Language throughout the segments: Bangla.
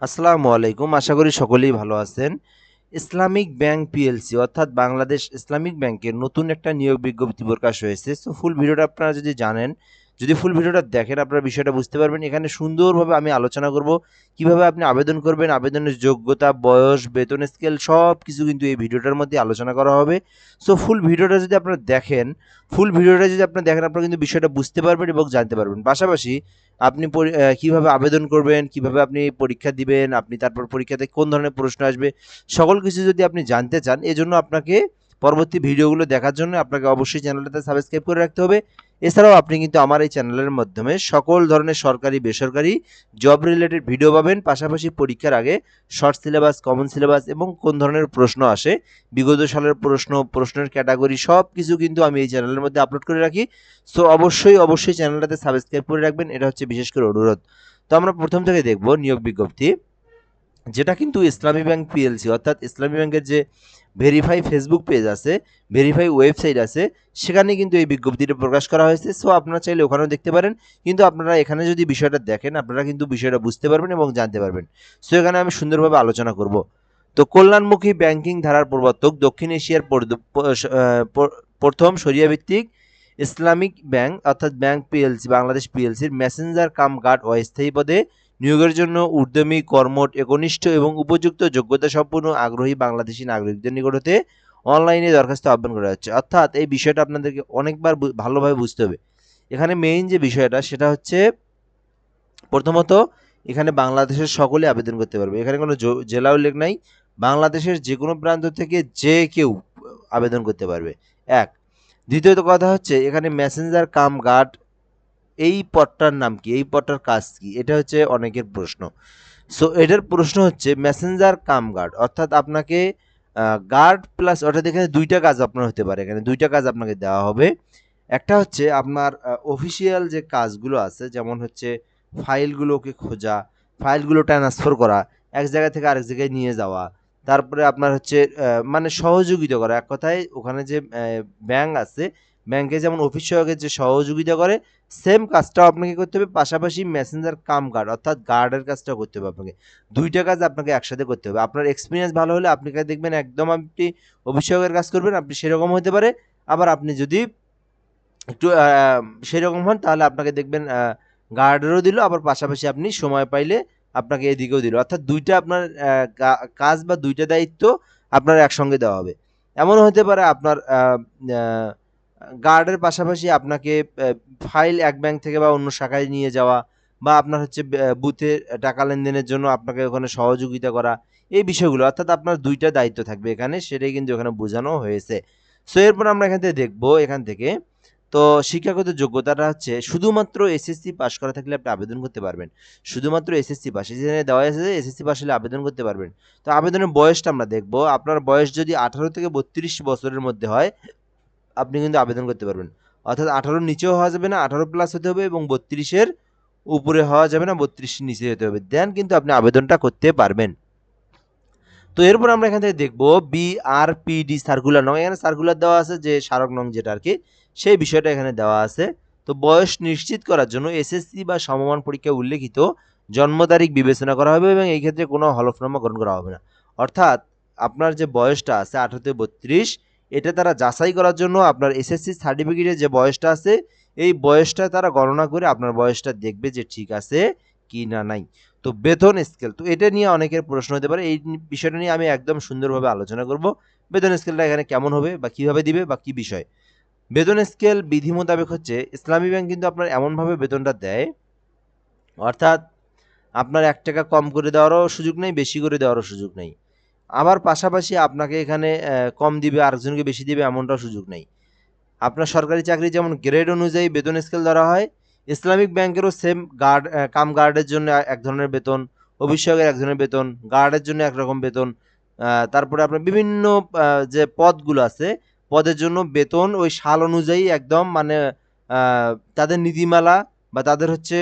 আসসালামু আলাইকুম। আশা করি সকলেই ভালো আছেন। ইসলামিক ব্যাংক পিএলসি অর্থাৎ বাংলাদেশ ইসলামিক ব্যাংকের নতুন একটা নিয়োগ বিজ্ঞপ্তি প্রকাশ হয়েছে। সো ফুল ভিডিওটা আপনারা যদি জানেন যদি ফুল ভিডিওটা দেখেন, আপনারা বিষয়টা বুঝতে পারবেন। এখানে সুন্দরভাবে আমি আলোচনা করব। কীভাবে আপনি আবেদন করবেন, আবেদনের যোগ্যতা, বয়স, বেতন স্কেল সব কিছু কিন্তু এই ভিডিওটার মধ্যে আলোচনা করা হবে। সো ফুল ভিডিওটা যদি আপনারা দেখেন ফুল ভিডিওটা যদি আপনারা দেখেন, আপনারা কিন্তু বিষয়টা বুঝতে পারবেন এবং জানতে পারবেন। পাশাপাশি আপনি কীভাবে আবেদন করবেন, কীভাবে আপনি পরীক্ষা দিবেন, আপনি তারপর পরীক্ষাতে কোন ধরনের প্রশ্ন আসবে, সকল কিছু যদি আপনি জানতে চান, এজন্য আপনাকে পরবর্তী ভিডিওগুলো দেখার জন্য আপনাকে অবশ্যই চ্যানেলটাতে সাবস্ক্রাইব করে রাখতে হবে। এছাড়াও আপনি কিন্তু আমার এই চ্যানেলের মাধ্যমে সকল ধরনের সরকারি, বেসরকারি জব রিলেটেড ভিডিও পাবেন। পাশাপাশি পরীক্ষার আগে শর্ট সিলেবাস কমন সিলেবাস এবং কোন ধরনের প্রশ্ন আসে, বিগত সালের প্রশ্ন, প্রশ্নের ক্যাটাগরি সব কিছু কিন্তু আমি এই চ্যানেলের মধ্যে আপলোড করে রাখি। সো অবশ্যই অবশ্যই চ্যানেলটাতে সাবস্ক্রাইব করে রাখবেন। এটা হচ্ছে বিশেষ করে অনুরোধ। তো আমরা প্রথম থেকে দেখব নিয়োগ বিজ্ঞপ্তি। যেটা কিন্তু ইসলামী ব্যাংক পিএলসি অর্থাৎ ইসলামী ব্যাংকের যে ভেরিফাই ফেসবুক পেজ আছে ভেরিফাই ওয়েবসাইট আছে, সেখানে কিন্তু এই বিজ্ঞপ্তিটা প্রকাশ করা হয়েছে। সো আপনারা চাইলে ওখানেও দেখতে পারেন। কিন্তু আপনারা এখানে যদি বিষয়টা দেখেন, আপনারা কিন্তু বিষয়টা বুঝতে পারবেন এবং জানতে পারবেন। সো এখানে আমি সুন্দরভাবে আলোচনা করব। তো, কল্যাণমুখী ব্যাংকিং ধারার প্রবর্তক দক্ষিণ এশিয়ার প্রথম সরিয়া ভিত্তিক ইসলামিক ব্যাংক, অর্থাৎ ব্যাংক পিএলসি বাংলাদেশ পিএলসির মেসেঞ্জার কাম গার্ড অস্থায়ী পদে নিয়োগের জন্য উদ্যমী কর্মঠ, একনিষ্ঠ এবং উপযুক্ত যোগ্যতা সম্পন্ন আগ্রহী বাংলাদেশি নাগরিকদের নিকট হতে অনলাইনে দরখাস্ত আহ্বান করা হচ্ছে। অর্থাৎ এই বিষয়টা আপনাদেরকে অনেকবার ভালোভাবে বুঝতে হবে। এখানে মেইন যে বিষয়টা, সেটা হচ্ছে প্রথমত, এখানে বাংলাদেশের সকলে আবেদন করতে পারবে। এখানে কোনো জেলা উল্লেখ নাই। বাংলাদেশের যে কোনো প্রান্ত থেকে যে কেউ আবেদন করতে পারবে। এক। দ্বিতীয়ত কথা হচ্ছে, এখানে মেসেঞ্জার কাম গার্ড এই পদটার নাম কি? এই পদটার কাজ কি? এটা হচ্ছে অনেকের প্রশ্ন। সো এটার প্রশ্ন হচ্ছে মেসেঞ্জার কাম গার্ড অর্থাৎ আপনাকে গার্ড প্লাস অর্থাৎ এখানে দুইটা কাজ আপনার হতে পারে। এখানে দুইটা কাজ আপনাকে দেওয়া হবে। একটা হচ্ছে আপনার অফিসিয়াল যে কাজগুলো আছে, যেমন হচ্ছে ফাইলগুলোকে খোঁজা, ফাইলগুলো ট্রান্সফার করা, এক জায়গা থেকে আরেক জায়গায় নিয়ে যাওয়া, তারপরে আপনার হচ্ছে মানে সহযোগিতা করা। এক কথায় ওখানে যে ব্যাংক আছে ব্যাংকে যেমন অফিস সহযোগের যে সহযোগিতা করে সেম কাজটাও আপনাকে করতে হবে, পাশাপাশি মেসেঞ্জার কাম গার্ড অর্থাৎ গার্ডের কাজটাও করতে হবে আপনাকে। দুইটা কাজ আপনাকে একসাথে করতে হবে। আপনার এক্সপিরিয়েন্স ভালো হলে আপনি দেখবেন একদম আপনি অভিষেকের কাজ করবেন, আপনি সেরকম হতে পারে। আবার আপনি যদি একটু সেরকম হন, তাহলে আপনাকে দেখবেন গার্ডেরও দিল, আবার পাশাপাশি আপনি সময় পাইলে আপনাকে এদিকেও দিল। অর্থাৎ দুইটা আপনার কাজ বা দুইটা দায়িত্ব আপনার একসঙ্গে দেওয়া হবে। এমনও হতে পারে আপনার গার্ডের পাশাপাশি আপনাকে ফাইল এক ব্যাংক থেকে বা অন্য শাখায় নিয়ে যাওয়া বা আপনার হচ্ছে বুথে টাকা লেনদেনের জন্য আপনাকে ওখানে সহযোগিতা করা, এই বিষয়গুলো, অর্থাৎ আপনার দুইটা দায়িত্ব থাকবে এখানে, সেটাই কিন্তু এখানে বোঝানো হয়েছে। সো এরপর আমরা এখান থেকে দেখব, এখান থেকে। তো, শিক্ষাগত যোগ্যতাটা হচ্ছে, শুধুমাত্র এসএসসি পাস করা থাকলে আপনি আবেদন করতে পারবেন। শুধুমাত্র এসএসসি পাস এখানে দেওয়া আছে যে এসএসসি পাস হলে আবেদন করতে পারবেন। তো, আবেদনের বয়সটা আমরা দেখব, আপনার বয়স যদি আঠারো থেকে বত্রিশ বছরের মধ্যে হয় আপনি কিন্তু আবেদন করতে পারবেন। অর্থাৎ আঠারোর নিচেও হওয়া যাবে না, আঠারো প্লাস হতে হবে এবং বত্রিশের উপরে হওয়া যাবে না বত্রিশের নিচে হতে হবে। দেন কিন্তু আপনি আবেদনটা করতে পারবেন। তো এরপর আমরা এখান থেকে দেখব বিআরপিডি সার্কুলার নং এখানে সার্কুলার দেওয়া আছে যে স্মারক নং যেটা আর কি সেই বিষয়টা এখানে দেওয়া আছে। তো বয়স নিশ্চিত করার জন্য এসএসসি বা সমমান পরীক্ষায় উল্লেখিত জন্ম তারিখ বিবেচনা করা হবে এবং এই ক্ষেত্রে কোনো হলফনামা গ্রহণ করা হবে না। অর্থাৎ আপনার যে বয়সটা আছে আঠারো থেকে বত্রিশ এটা তারা যাচাই করার জন্য আপনার এসএসসি সার্টিফিকেটের যে বয়সটা আছে, এই বয়সটা তারা গণনা করে আপনার বয়সটা দেখবে যে ঠিক আছে কি না নাই। তো বেতন স্কেল তো এটা নিয়ে অনেকের প্রশ্ন হতে পারে। এই বিষয়টা নিয়ে আমি একদম সুন্দরভাবে আলোচনা করব। বেতন স্কেলটা এখানে কেমন হবে বা কীভাবে দিবে বা কি বিষয়? বেতন স্কেল বিধি মোতাবেক হচ্ছে, ইসলামী ব্যাংক কিন্তু আপনার এমনভাবে বেতনটা দেয়, অর্থাৎ আপনার এক টাকা কম করে দেওয়ারও সুযোগ নেই, বেশি করে দেওয়ারও সুযোগ নেই। আবার পাশাপাশি আপনাকে এখানে কম দিবে, আরেকজনকে বেশি দিবে এমনটাও সুযোগ নেই। আপনার সরকারি চাকরি যেমন গ্রেড অনুযায়ী বেতন স্কেল ধরা হয়, ইসলামিক ব্যাংকেরও সেম গার্ড কাম গার্ডের জন্য এক ধরনের বেতন, অভিষেকের এক ধরনের বেতন গার্ডের জন্য একরকম বেতন তারপরে আপনার বিভিন্ন যে পদগুলো আছে, পদের জন্য বেতন ওই সাল অনুযায়ী একদম মানে তাদের নীতিমালা বা তাদের হচ্ছে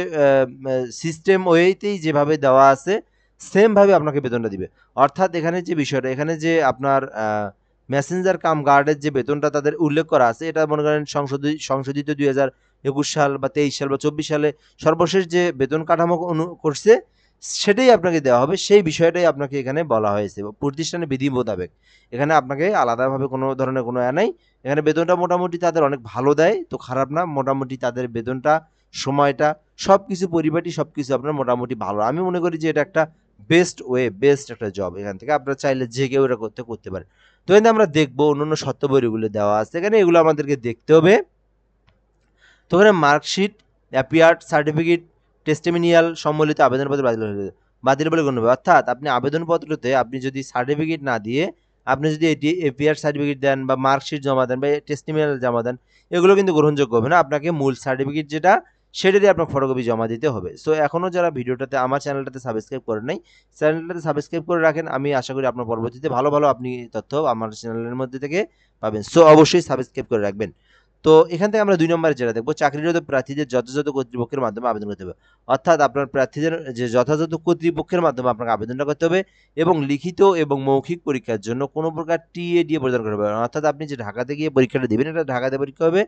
সিস্টেম ওয়েতেই যেভাবে দেওয়া আছে সেমভাবে আপনাকে বেতনটা দিবে। অর্থাৎ এখানে যে বিষয়টা, এখানে যে আপনার মেসেঞ্জার কাম গার্ডের যে বেতনটা তাদের উল্লেখ করা আছে, এটা মনে করেন সংশোধিত সংশোধিত দুই হাজার একুশ সাল বা তেইশ সাল বা চব্বিশ সালে সর্বশেষ যে বেতন কাঠামো অনু, করছে, সেটাই আপনাকে দেওয়া হবে। সেই বিষয়টাই আপনাকে এখানে বলা হয়েছে। প্রতিষ্ঠানের বিধি মোতাবেক। এখানে আপনাকে আলাদাভাবে কোনো ধরনের কোনো এ নাই। এখানে বেতনটা মোটামুটি তাদের অনেক ভালো দেয়। তো খারাপ না, মোটামুটি তাদের বেতনটা, সময়টা সব কিছু পরিপাটি সব কিছু আপনার মোটামুটি ভালো। আমি মনে করি যে এটা একটা বেস্ট ওয়ে বেস্ট একটা জব এখান থেকে। আপনারা চাইলে যে কেউ এটা করতে করতে পারে। তো এখানে আমরা দেখব অন্য অন্য সত্যবইগুলো দেওয়া আছে। এখানে এগুলো আমাদেরকে দেখতে হবে। তো এখানে মার্কশিট অ্যাপিয়ার্ড সার্টিফিকেট টেস্টিমিনিয়াল সম্বলিত আবেদনপত্র বাতিল বাতিল বলে গণ্য হবে অর্থাৎ আপনি আবেদনপত্রতে আপনি যদি সার্টিফিকেট না দিয়ে আপনি যদি এটি এপিআর সার্টিফিকেট দেন বা মার্কশিট জমা দেন বা টেস্টিমিনিয়াল জমা দেন, এগুলো কিন্তু গ্রহণযোগ্য হবে না। আপনাকে মূল সার্টিফিকেট যেটা সেটারই আপনার ফটোকপি জমা দিতে হবে। সো এখনও যারা ভিডিওটাতে আমার চ্যানেলটাতে সাবস্ক্রাইব করেন নাই চ্যানেলটাতে সাবস্ক্রাইব করে রাখেন। আমি আশা করি আপনার পরবর্তীতে ভালো ভালো আপনি তথ্য আমার চ্যানেলের মধ্যে থেকে পাবেন। সো অবশ্যই সাবস্ক্রাইব করে রাখবেন। তো, এখান থেকে আমরা দুই নম্বরে যেটা দেখব, চাকরিরত প্রার্থীদের যথাযথ কর্তৃপক্ষের মাধ্যমে আবেদন করতে হবে। অর্থাৎ আপনার প্রার্থীদের যে যথাযথ কর্তৃপক্ষের মাধ্যমে আপনাকে আবেদনটা করতে হবে এবং লিখিত এবং মৌখিক পরীক্ষার জন্য কোনো প্রকার টিএ দিয়ে প্রদান করতে হবে। অর্থাৎ আপনি যে ঢাকাতে গিয়ে পরীক্ষাটা দেবেন, এটা ঢাকাতে পরীক্ষা হবে।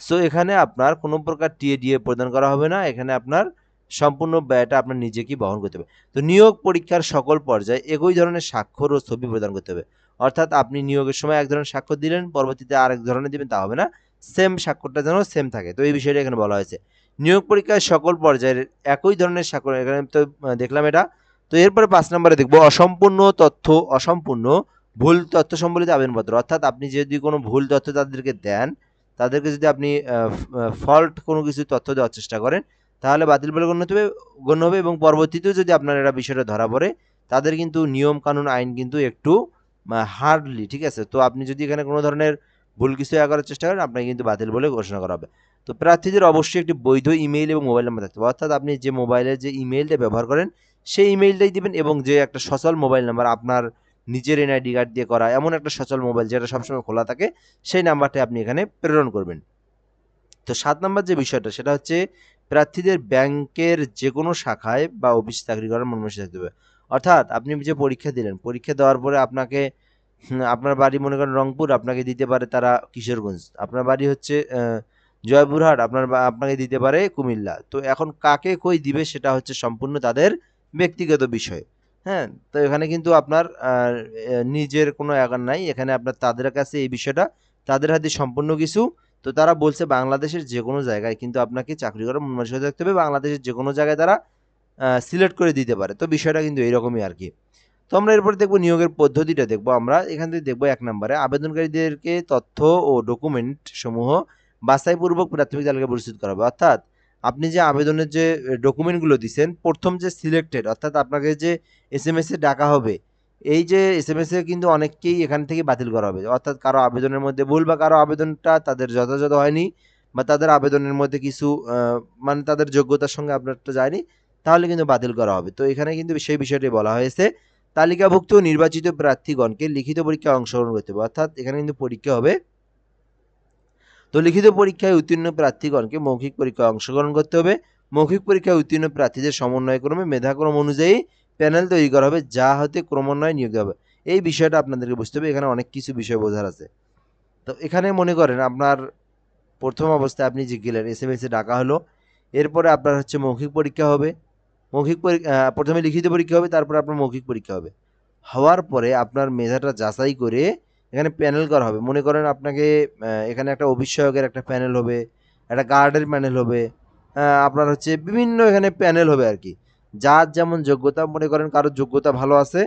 সো এখানে আপনার কোনো প্রকার টিএডিএ প্রদান করা হবে না। এখানে আপনার সম্পূর্ণ ব্যয়টা আপনার নিজেকেই বহন করতে হবে। তো, নিয়োগ পরীক্ষার সকল পর্যায়ে একই ধরনের স্বাক্ষর ও ছবি প্রদান করতে হবে। অর্থাৎ আপনি নিয়োগের সময় এক ধরনের স্বাক্ষর দিলেন, পরবর্তীতে আরেক ধরনের দিবেন, তা হবে না। সেম স্বাক্ষরটা যেন সেম থাকে। তো, এই বিষয়টা এখানে বলা হয়েছে। নিয়োগ পরীক্ষায় সকল পর্যায়ের একই ধরনের স্বাক্ষর, এখানে তো দেখলাম এটা। তো, এরপরে পাঁচ নম্বরে দেখব, অসম্পূর্ণ তথ্য, অসম্পূর্ণ ভুল তথ্য সম্বলিত আবেদনপত্র। অর্থাৎ আপনি যদি কোনো ভুল তথ্য তাদেরকে দেন তাদেরকে যদি আপনি ফল্ট কোনো কিছু তথ্য দেওয়ার চেষ্টা করেন, তাহলে বাতিল বলে গণ্য হবে গণ্য হবে এবং পরবর্তীতেও যদি আপনার এটা বিষয়টা ধরা পড়ে, তাদের কিন্তু নিয়ম কানুন আইন কিন্তু একটু হার্ডলি ঠিক আছে? তো আপনি যদি এখানে কোনো ধরনের ভুল কিছু করার চেষ্টা করেন, আপনাকে কিন্তু বাতিল বলে ঘোষণা করা হবে। তো প্রার্থীদের অবশ্যই একটি বৈধ ইমেইল এবং মোবাইল নাম্বার থাকতে হবে। অর্থাৎ আপনি যে মোবাইলের যে ইমেইলটা ব্যবহার করেন, সেই ইমেইলটাই দিবেন এবং যে একটা সচল মোবাইল নাম্বার আপনার নিজের এনআইডি কার্ড দিয়ে করা, এমন একটা সচল মোবাইল যেটা সবসময় খোলা থাকে, সেই নাম্বারটা আপনি এখানে প্রেরণ করবেন। তো সাত নাম্বার যে বিষয়টা, সেটা হচ্ছে প্রার্থীদের ব্যাংকের যে কোনো শাখায় বা অফিস চাকরি করার মনমানসি থাকতে হবে। অর্থাৎ আপনি যে পরীক্ষা দিলেন, পরীক্ষা দেওয়ার পরে আপনাকে আপনার বাড়ি মনে করেন রংপুর, আপনাকে দিতে পারে তারা কিশোরগঞ্জ। আপনার বাড়ি হচ্ছে জয়পুরহাট, আপনার আপনাকে দিতে পারে কুমিল্লা। তো এখন কাকে কই দিবে সেটা হচ্ছে সম্পূর্ণ তাদের ব্যক্তিগত বিষয়। হ্যাঁ তো এখানে কিন্তু আপনার নিজের কোনো একার নাই। এখানে আপনার তাদের কাছে এই বিষয়টা, তাদের হাতে সম্পূর্ণ কিছু। তো তারা বলছে বাংলাদেশের যে কোনো জায়গায় কিন্তু আপনাকে চাকরি করার মন মানসিকতা থাকতে হবে। বাংলাদেশের যে কোনো জায়গায় তারা সিলেক্ট করে দিতে পারে। তো বিষয়টা কিন্তু এইরকমই আর কি। তো আমরা এরপরে দেখব নিয়োগের পদ্ধতিটা দেখব আমরা। এখান থেকে দেখব এক নম্বরে, আবেদনকারীদেরকে তথ্য ও ডকুমেন্ট সমূহ বাছাইপূর্বক প্রাথমিক তালিকা প্রস্তুত করা হবে। অর্থাৎ আপনি যে আবেদনের যে ডকুমেন্টগুলো দিচ্ছেন প্রথম যে সিলেক্টেড অর্থাৎ আপনাকে যে এস এম ডাকা হবে, এই যে এস এম এস কিন্তু অনেককেই এখান থেকে বাতিল করা হবে। অর্থাৎ কারও আবেদনের মধ্যে ভুল বা কারও আবেদনটা তাদের যথাযথ হয়নি বা তাদের আবেদনের মধ্যে কিছু মানে তাদের যোগ্যতার সঙ্গে আপনারটা যায়নি, তাহলে কিন্তু বাতিল করা হবে। তো এখানে কিন্তু সেই বিষয়টি বলা হয়েছে, তালিকাভুক্ত নির্বাচিত প্রার্থীগণকে লিখিত পরীক্ষায় অংশগ্রহণ করতে হবে। অর্থাৎ এখানে কিন্তু পরীক্ষা হবে তো লিখিত পরীক্ষায় উত্তীর্ণ প্রার্থীগণকে মৌখিক পরীক্ষায় অংশগ্রহণ করতে হবে। মৌখিক পরীক্ষায় উত্তীর্ণ প্রার্থীদের সমন্বয়ক্রমে মেধাক্রম অনুযায়ী প্যানেল তৈরি করা হবে, যা হতে ক্রমান্বয়ে নিয়োগ হবে। এই বিষয়টা আপনাদেরকে বুঝতে হবে, এখানে অনেক কিছু বিষয় বোঝার আছে। তো এখানে মনে করেন, আপনার প্রথম অবস্থায় আপনি যে গেলেন এস এম এসে ডাকা হলো, এরপরে আপনার হচ্ছে মৌখিক পরীক্ষা হবে, মৌখিক পরীক্ষা প্রথমে লিখিত পরীক্ষা হবে, তারপর আপনার মৌখিক পরীক্ষা হবে। হওয়ার পরে আপনার মেধাটা যাচাই করে এখানে প্যানেল করা হবে। মনে করেন আপনাকে এখানে একটা অভিষয়কের একটা প্যানেল হবে, একটা গার্ডের প্যানেল হবে আপনার হচ্ছে বিভিন্ন এখানে প্যানেল হবে আর কি। যার যেমন যোগ্যতা, মনে করেন কারোর যোগ্যতা ভালো আছে,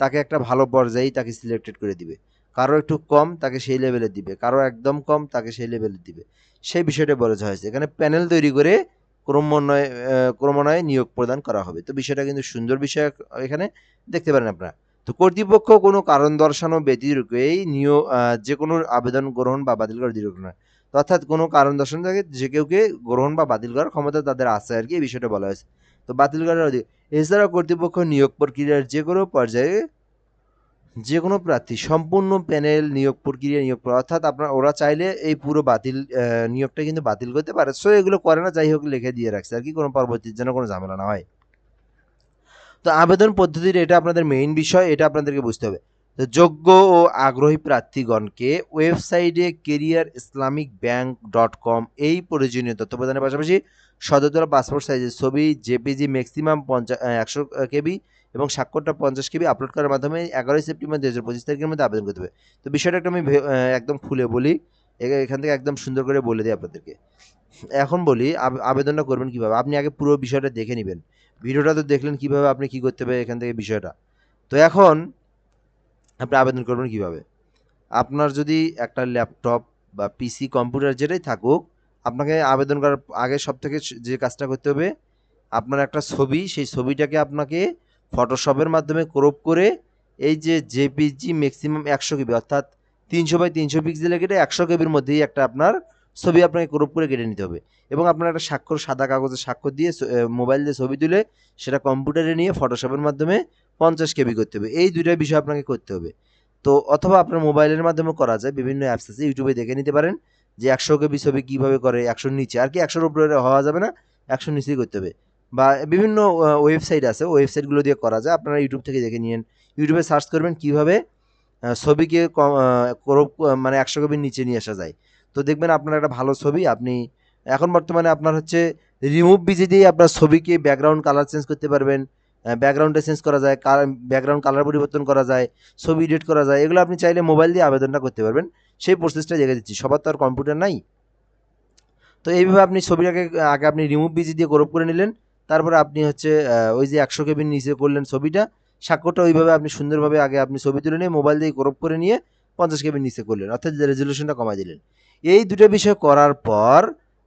তাকে একটা ভালো পর্যায়েই তাকে সিলেক্টেড করে দিবে। কারও একটু কম, তাকে সেই লেভেলে দিবে। কারও একদম কম, তাকে সেই লেভেলে দিবে। সেই বিষয়টা বলা হয়েছে এখানে প্যানেল তৈরি করে ক্রমান্বয়ে ক্রমান্বয়ে নিয়োগ প্রদান করা হবে। তো বিষয়টা কিন্তু সুন্দর বিষয় এখানে দেখতে পারেন আপনারা। তো কর্তৃপক্ষ কোনো কারণ দর্শানো ব্যতিরেকেই নিয়োগ যে কোনো আবেদন গ্রহণ বা বাতিল করার দৃঢ় না অর্থাৎ কোনো কারণ দর্শন থাকে, যে কেউকে গ্রহণ বা বাতিল করার ক্ষমতা তাদের আছে আর কি, এই বিষয়টা বলা হয়েছে। তো বাতিল করার অধিক এছাড়াও কর্তৃপক্ষ নিয়োগ প্রক্রিয়ার যে কোনো পর্যায়ে যে কোনো প্রার্থী সম্পূর্ণ প্যানেল নিয়োগ প্রক্রিয়া নিয়োগ করা, অর্থাৎ আপনার, ওরা চাইলে এই পুরো বাতিল নিয়োগটা কিন্তু বাতিল করতে পারে। সো এগুলো করে না, যাই হোক লিখে দিয়ে রাখছে আর কি, কোনো পরবর্তী যেন কোনো ঝামেলা না হয়। তো আবেদন পদ্ধতির এটা আপনাদের মেইন বিষয়, এটা আপনাদেরকে বুঝতে হবে। তো যোগ্য ও আগ্রহী প্রার্থীগণকে ওয়েবসাইটে career Islamic bank dot com এই প্রয়োজনীয় তথ্য প্রদানের পাশাপাশি সদতলা পাসপোর্ট সাইজের ছবি জেপিজি ম্যাক্সিমাম পঞ্চাশ একশো কেবি এবং স্বাক্ষরটা পঞ্চাশ কেবি আপলোড করার মাধ্যমে এগারোই সেপ্টেম্বর দু হাজার পঁচিশ তারিখের মধ্যে আবেদন করতে হবে। তো বিষয়টা একটা আমি একদম খুলে বলি। এখান থেকে একদম সুন্দর করে বলে দিই আপনাদেরকে। এখন বলি আবেদনটা করবেন কীভাবে? আপনি আগে পুরো বিষয়টা দেখে নেবেন। ভিডিওটা তো দেখলেন কীভাবে আপনি কি করতে হবে এখান থেকে বিষয়টা। তো এখন আপনি আবেদন করবেন কীভাবে? আপনার যদি একটা ল্যাপটপ বা পিসি কম্পিউটার যেটাই থাকুক, আপনাকে আবেদন করার আগে সব থেকে যে কাজটা করতে হবে, আপনার একটা ছবি, সেই ছবিটাকে আপনাকে ফটোশপের মাধ্যমে ক্রপ করে এই যে জেপিজি ম্যাক্সিমাম একশো কেবি, অর্থাৎ তিনশো বাই তিনশো পিক্সেলে কেটে একশো কেবির মধ্যেই একটা আপনার ছবি আপনাকে ক্রপ করে কেটে নিতে হবে। এবং আপনার একটা স্বাক্ষর, সাদা কাগজে স্বাক্ষর দিয়ে মোবাইল দিয়ে ছবি তুলে সেটা কম্পিউটারে নিয়ে ফটোশপের মাধ্যমে পঞ্চাশ কেবি করতে হবে। এই দুইটা বিষয় আপনাকে করতে হবে। তো অথবা আপনার মোবাইলের মাধ্যমে করা যায়। বিভিন্ন অ্যাপস আছে ইউটিউবে দেখে নিতে পারেন যে একশো কেবি ছবি কীভাবে করে, একশোর নিচে। আর কি একশোর উপরে হওয়া যাবে না, একশোর নিচেই করতে হবে। বা বিভিন্ন ওয়েবসাইট আছে ওয়েবসাইটগুলো দিয়ে করা যায়। আপনারা ইউটিউব থেকে দেখে নিন ইউটিউবে সার্চ করবেন কীভাবে ছবিকে মানে একশো কপির নিচে নিয়ে আসা যায়। তো দেখবেন আপনার একটা ভালো ছবি, আপনি এখন বর্তমানে আপনার হচ্ছে রিমুভ বিজি দিয়ে আপনার ছবিকে ব্যাকগ্রাউন্ড কালার চেঞ্জ করতে পারবেন ব্যাকগ্রাউন্ডে চেঞ্জ করা যায় ব্যাকগ্রাউন্ড কালার পরিবর্তন করা যায়, ছবি এডিট করা যায়, এগুলো আপনি চাইলে মোবাইল দিয়ে আবেদনটা করতে পারবেন। সেই প্রসেসটা দেখে দিচ্ছি, সবার তো আর কম্পিউটার নাই। তো এইভাবে আপনি ছবিটাকে, আগে আপনি রিমুভ বিজি দিয়ে ক্রপ করে নিলেন, তারপরে আপনি হচ্ছে ওই যে একশো কেবির নিচে করলেন ছবিটা স্বাক্ষরটা ওইভাবে আপনি সুন্দরভাবে আগে আপনি ছবি তুলে নিয়ে মোবাইল দিয়ে ক্রপ করে নিয়ে পঞ্চাশ কেবির নিচে করলেন, অর্থাৎ রেজলিউশনটা কমাই দিলেন। এই দুটো বিষয় করার পর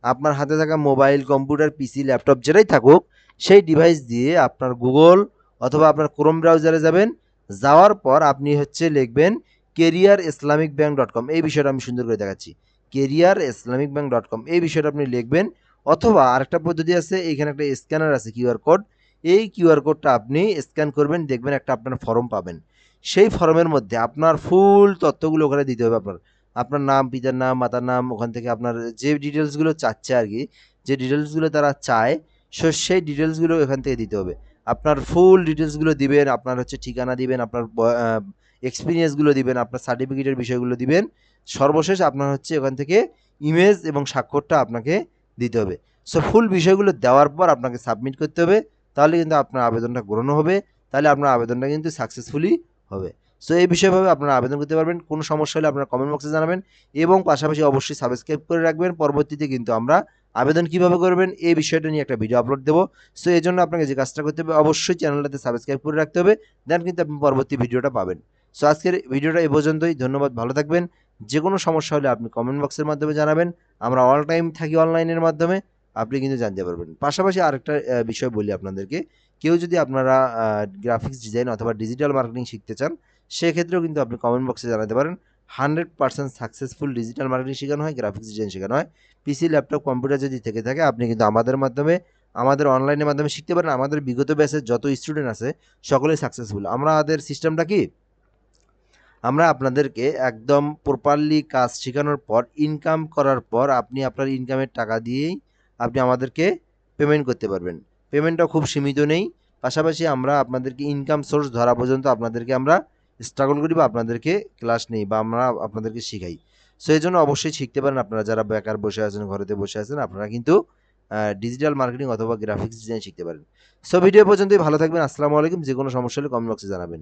আপনার হাতে থাকা মোবাইল, কম্পিউটার, পিসি, ল্যাপটপ যেটাই থাকুক, সেই ডিভাইস দিয়ে আপনার গুগল অথবা আপনার ক্রোম ব্রাউজারে যাবেন। যাওয়ার পর আপনি হচ্ছে লিখবেন career Islamic bank dot com এই বিষয়টা আমি সুন্দর করে দেখাচ্ছি। Career Islamic bank dot com এই বিষয়টা আপনি লিখবেন। অথবা আরেকটা পদ্ধতি আছে এইখানে একটা স্ক্যানার আছে কিউআর কোড এই কিউআর কোডটা আপনি স্ক্যান করবেন, দেখবেন একটা আপনার ফর্ম পাবেন। সেই ফর্মের মধ্যে আপনার ফুল তথ্যগুলো ওখানে দিতে হবে আপনার। আপনার নাম, পিতার নাম, মাতার নাম, ওখান থেকে আপনার যে ডিটেলসগুলো চাচ্ছে আর কি, যে ডিটেলসগুলো তারা চায়, সো, সেই ডিটেলসগুলো এখান থেকে দিতে হবে। আপনার ফুল ডিটেলসগুলো দিবেন, আপনার হচ্ছে ঠিকানা দিবেন, আপনার এক্সপিরিয়েন্সগুলো দিবেন, আপনার সার্টিফিকেটের বিষয়গুলো দিবেন। সর্বশেষ আপনার হচ্ছে ওখান থেকে ইমেজ এবং স্বাক্ষরটা আপনাকে দিতে হবে। সো ফুল বিষয়গুলো দেওয়ার পর আপনাকে সাবমিট করতে হবে। তাহলে কিন্তু আপনার আবেদনটা গ্রহণ হবে। তাহলে আপনার আবেদনটা কিন্তু সাকসেসফুলি হবে। সো এই বিষয়ভাবে আপনারা আবেদন করতে পারবেন। কোনো সমস্যা হলে আপনারা কমেন্ট বক্সে জানাবেন এবং পাশাপাশি অবশ্যই সাবস্ক্রাইব করে রাখবেন। পরবর্তীতে কিন্তু আমরা আবেদন কীভাবে করবেন এই বিষয়টা নিয়ে একটা ভিডিও আপলোড দেবো। সো এই জন্য আপনাকে যে কাজটা করতে হবে অবশ্যই চ্যানেলটাতে সাবস্ক্রাইব করে রাখতে হবে। দেন কিন্তু আপনি পরবর্তী ভিডিওটা পাবেন। সো আজকের ভিডিওটা এই পর্যন্তই। ধন্যবাদ, ভালো থাকবেন। যে কোনো সমস্যা হলে আপনি কমেন্ট বক্সের মাধ্যমে জানাবেন। আমরা অল টাইম থাকি অনলাইনের মাধ্যমে। আপনি কিন্তু জানতে পারবেন। পাশাপাশি আরেকটা বিষয় বলি আপনাদেরকে। কেউ যদি আপনারা গ্রাফিক্স ডিজাইন অথবা ডিজিটাল মার্কেটিং শিখতে চান সেক্ষেত্রেও কিন্তু আপনি কমেন্ট বক্সে জানাতে পারেন। Hundred percent successful digital marketing শেখানো হয় গ্রাফিক্স ডিজাইন শেখানো হয়। পিসি ল্যাপটপ কম্পিউটার যদি থেকে থাকে, আপনি কিন্তু আমাদের মাধ্যমে, আমাদের অনলাইনের মাধ্যমে শিখতে পারেন। আমাদের বিগত ব্যাচের যত স্টুডেন্ট আছে সকলেই সাকসেসফুল আমাদের সিস্টেমটা কি? আমরা আপনাদেরকে একদম প্রপারলি কাজ শেখানোর পর ইনকাম করার পর, আপনি আপনার ইনকামের টাকা দিয়েই আপনি আমাদেরকে পেমেন্ট করতে পারবেন। পেমেন্টটা খুব সীমিত নেই। পাশাপাশি আমরা আপনাদেরকে ইনকাম সোর্স ধরা পর্যন্ত আপনাদেরকে আমরা স্ট্রাগল করি বা আপনাদেরকে ক্লাস নেই বা আমরা আপনাদেরকে শিখাই। সো এই জন্য অবশ্যই শিখতে পারেন আপনারা যারা বেকার বসে আছেন, ঘরেতে বসে আছেন, আপনারা কিন্তু ডিজিটাল মার্কেটিং অথবা গ্রাফিক্স ডিজাইন শিখতে পারেন। সো ভিডিও পর্যন্তই, ভালো থাকবেন, আসসালামু আলাইকুম যে কোনো সমস্যা হলে কমেন্ট বক্সে জানাবেন।